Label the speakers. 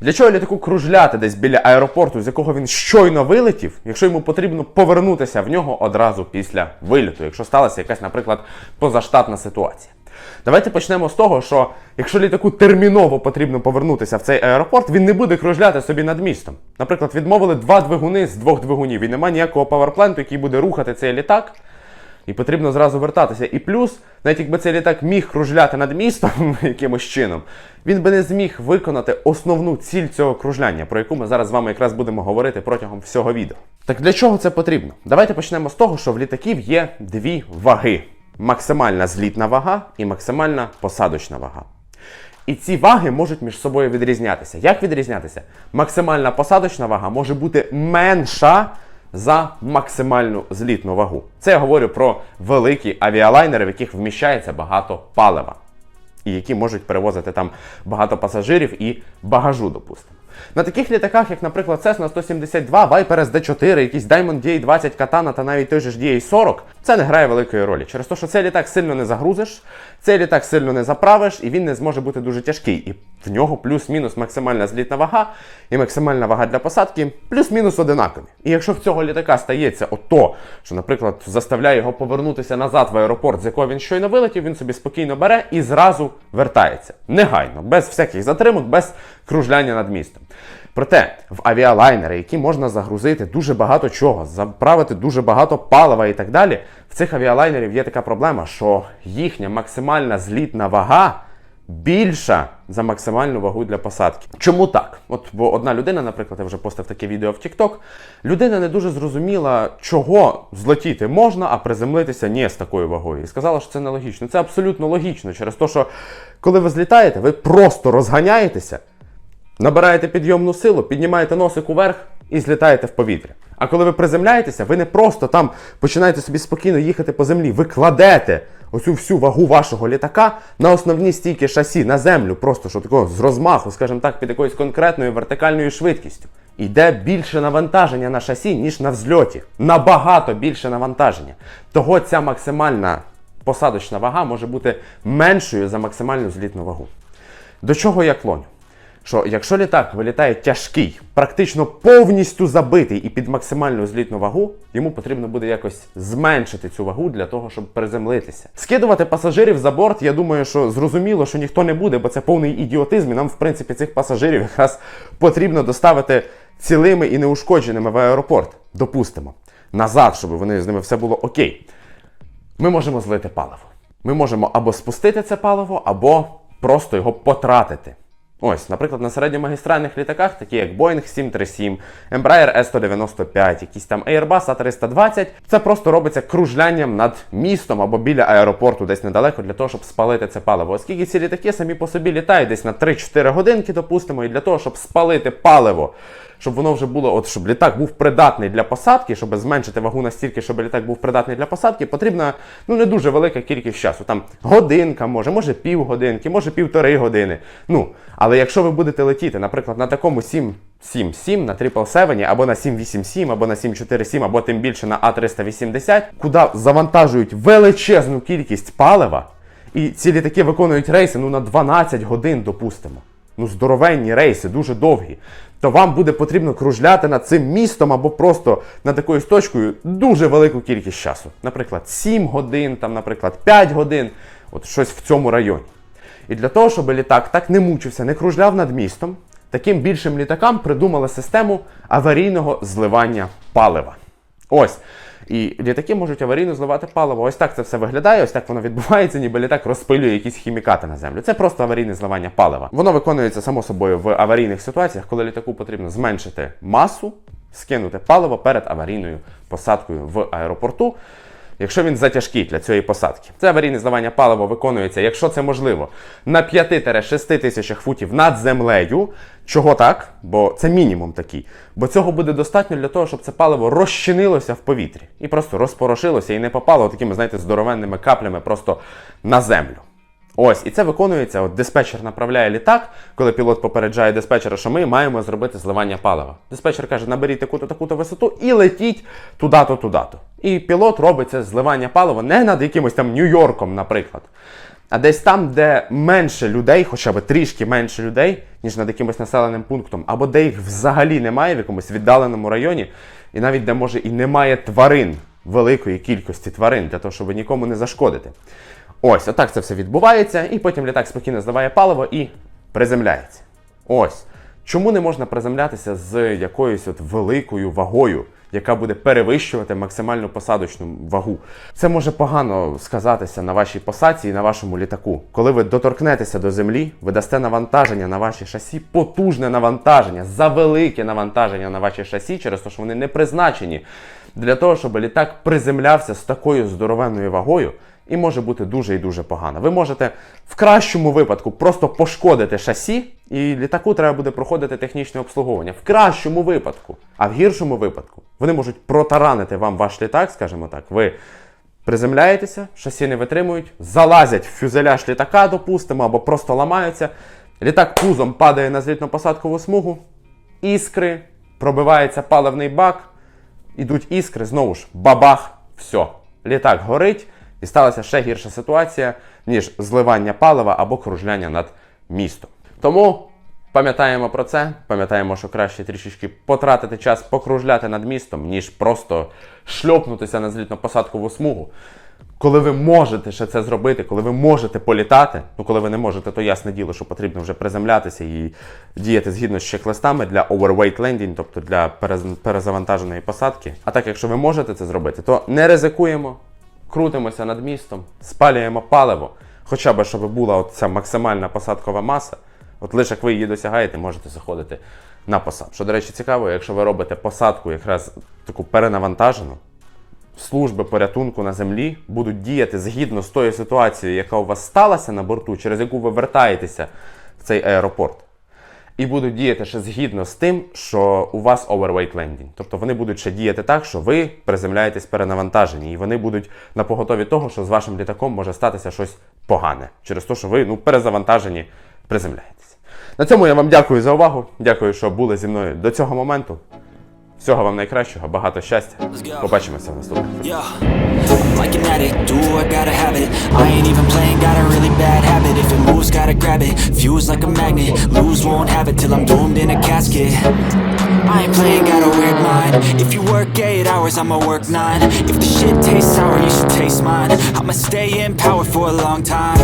Speaker 1: Для чого літаку кружляти десь біля аеропорту, з якого він щойно вилетів, якщо йому потрібно повернутися в нього одразу після виліту, якщо сталася якась, наприклад, позаштатна ситуація? Давайте почнемо з того, що якщо літаку терміново потрібно повернутися в цей аеропорт, він не буде кружляти собі над містом. Наприклад, відмовили два двигуни з двох двигунів, і немає ніякого паверпленту, який буде рухати цей літак. І потрібно зразу вертатися. І плюс, навіть якби цей літак міг кружляти над містом якимось чином, він би не зміг виконати основну ціль цього кружляння, про яку ми зараз з вами якраз будемо говорити протягом всього відео. Так для чого це потрібно? Давайте почнемо з того, що в літаків є дві ваги: максимальна злітна вага і максимальна посадочна вага. І ці ваги можуть між собою відрізнятися. Як відрізнятися? Максимальна посадочна вага може бути менша за максимальну злітну вагу. Це я говорю про великі авіалайнери, в яких вміщається багато палива, і які можуть перевозити там багато пасажирів і багажу, допустимо. На таких літаках, як, наприклад, Cessna 172, Viper SD4, якісь Diamond DA20 Katana та навіть той же ж DA40, це не грає великої ролі. Через те, що цей літак сильно не загрузиш, цей літак сильно не заправиш, і він не зможе бути дуже тяжкий. І в нього плюс-мінус максимальна злітна вага і максимальна вага для посадки плюс-мінус одинакові. І якщо в цього літака стається ото, що, наприклад, заставляє його повернутися назад в аеропорт, з якого він щойно вилетів, він собі спокійно бере і зразу вертається. Негайно, без всяких затримок, без кружляння над містом. Проте в авіалайнери, які можна загрузити дуже багато чого, заправити дуже багато палива і так далі, в цих авіалайнерів є така проблема, що їхня максимальна злітна вага більша за максимальну вагу для посадки. Чому так? От бо одна людина, наприклад, я вже постав таке відео в TikTok, людина не дуже зрозуміла, чого злетіти можна, а приземлитися ні з такою вагою. І сказала, що це нелогічно. Це абсолютно логічно, через те, що коли ви злітаєте, ви просто розганяєтеся. Набираєте підйомну силу, піднімаєте носик уверх і злітаєте в повітря. А коли ви приземляєтеся, ви не просто там починаєте собі спокійно їхати по землі, ви кладете оцю всю вагу вашого літака на основні стійки шасі, на землю, просто що такого з розмаху, скажімо так, під якоюсь конкретною вертикальною швидкістю. Іде більше навантаження на шасі, ніж на взльоті. Набагато більше навантаження. Того ця максимальна посадочна вага може бути меншою за максимальну злітну вагу. До чого я клоню? Що якщо літак вилітає тяжкий, практично повністю забитий і під максимальну злітну вагу, йому потрібно буде якось зменшити цю вагу для того, щоб приземлитися. Скидувати пасажирів за борт, я думаю, що зрозуміло, що ніхто не буде, бо це повний ідіотизм, і нам, в принципі, цих пасажирів якраз потрібно доставити цілими і неушкодженими в аеропорт. Допустимо, назад, щоб вони з ними все було окей. Ми можемо злити паливо. Ми можемо або спустити це паливо, або просто його потратити. Ось, наприклад, на середньомагістральних літаках, такі як Boeing 737, Embraer S195, якісь там Airbus A320, це просто робиться кружлянням над містом або біля аеропорту, десь недалеко, для того, щоб спалити це паливо. Оскільки ці літаки самі по собі літають десь на 3-4 годинки, допустимо, і для того, щоб спалити паливо, щоб воно вже було, от щоб літак був придатний для посадки, щоб зменшити вагу настільки, щоб літак був придатний для посадки, потрібна ну не дуже велика кількість часу. Там годинка, може, може півгодинки, може півтори години. Ну, але якщо ви будете летіти, наприклад, на такому 777, на 777, або на 787, або на 747, або тим більше на А380, куди завантажують величезну кількість палива, і ці літаки виконують рейси ну на 12 годин, допустимо ну, здоровенні рейси, дуже довгі, то вам буде потрібно кружляти над цим містом або просто над такою точкою дуже велику кількість часу. Наприклад, 7 годин, там, наприклад, 5 годин, от щось в цьому районі. І для того, щоб літак так не мучився, не кружляв над містом, таким більшим літакам придумали систему аварійного зливання палива. Ось. І літаки можуть аварійно зливати паливо. Ось так це все виглядає, ось так воно відбувається, ніби літак розпилює якісь хімікати на землю. Це просто аварійне зливання палива. Воно виконується само собою в аварійних ситуаціях, коли літаку потрібно зменшити масу, скинути паливо перед аварійною посадкою в аеропорту. Якщо він затяжкий для цієї посадки, це аварійне зливання палива виконується, якщо це можливо, на 5-6 тисячах футів над землею. Чого так? Бо це мінімум такий. Бо цього буде достатньо для того, щоб це паливо розчинилося в повітрі і просто розпорошилося і не попало такими, знаєте, здоровенними каплями просто на землю. Ось, і це виконується. От диспетчер направляє літак, коли пілот попереджає диспетчера, що ми маємо зробити зливання палива. Диспетчер каже, наберіть таку-то таку-то висоту і летіть туди-то, туди-то. І пілот робить це зливання палива не над якимось там Нью-Йорком, наприклад. А десь там, де менше людей, хоча б трішки менше людей, ніж над якимось населеним пунктом, або де їх взагалі немає в якомусь віддаленому районі, і навіть де може і немає тварин, великої кількості тварин, для того, щоб нікому не зашкодити. Ось, отак це все відбувається, і потім літак спокійно здаває паливо і приземляється. Ось. Чому не можна приземлятися з якоюсь от великою вагою, яка буде перевищувати максимальну посадочну вагу? Це може погано сказатися на вашій посадці і на вашому літаку. Коли ви доторкнетеся до землі, ви дасте навантаження на ваші шасі, потужне навантаження, завелике навантаження на ваші шасі, через те, що вони не призначені для того, щоб літак приземлявся з такою здоровенною вагою. І може бути дуже і дуже погано. Ви можете в кращому випадку просто пошкодити шасі, і літаку треба буде проходити технічне обслуговування. В кращому випадку. А в гіршому випадку вони можуть протаранити вам ваш літак, скажімо так. Ви приземляєтеся, шасі не витримують, залазять в фюзеляж літака, допустимо, або просто ламаються. Літак пузом падає на злітно-посадкову смугу, іскри, пробивається паливний бак, ідуть іскри, знову ж бабах, все. Літак горить. І сталася ще гірша ситуація, ніж зливання палива або кружляння над містом. Тому пам'ятаємо про це, пам'ятаємо, що краще трішечки потратити час покружляти над містом, ніж просто шльопнутися на злітно-посадкову смугу. Коли ви можете ще це зробити, коли ви можете політати, ну коли ви не можете, то ясне діло, що потрібно вже приземлятися і діяти згідно з чек-листами для overweight landing, тобто для перезавантаженої посадки. А так, якщо ви можете це зробити, то не ризикуємо, крутимося над містом, спалюємо паливо, хоча б щоб була ця максимальна посадкова маса. От лише як ви її досягаєте, можете заходити на посадку. Що, до речі, цікаво, якщо ви робите посадку якраз таку перенавантажену, служби порятунку на землі будуть діяти згідно з тою ситуацією, яка у вас сталася на борту, через яку ви вертаєтеся в цей аеропорт. І будуть діяти ще згідно з тим, що у вас overweight landing. Тобто вони будуть ще діяти так, що ви приземляєтесь перенавантажені, і вони будуть на поготові того, що з вашим літаком може статися щось погане через те, що ви ну, перезавантажені приземляєтесь. На цьому я вам дякую за увагу. Дякую, що були зі мною до цього моменту. Всього вам найкращого, багато щастя. Побачимося в наступному.
Speaker 2: Yeah. Like an addict, do I gotta have it I ain't even playing, got a really bad habit If it moves, gotta grab it Fuse like a magnet Lose, won't have it till I'm doomed in a casket I ain't playing, got a weird mind If you work 8 hours, I'ma work 9 If the shit tastes sour, you should taste mine I'ma stay in power for a long time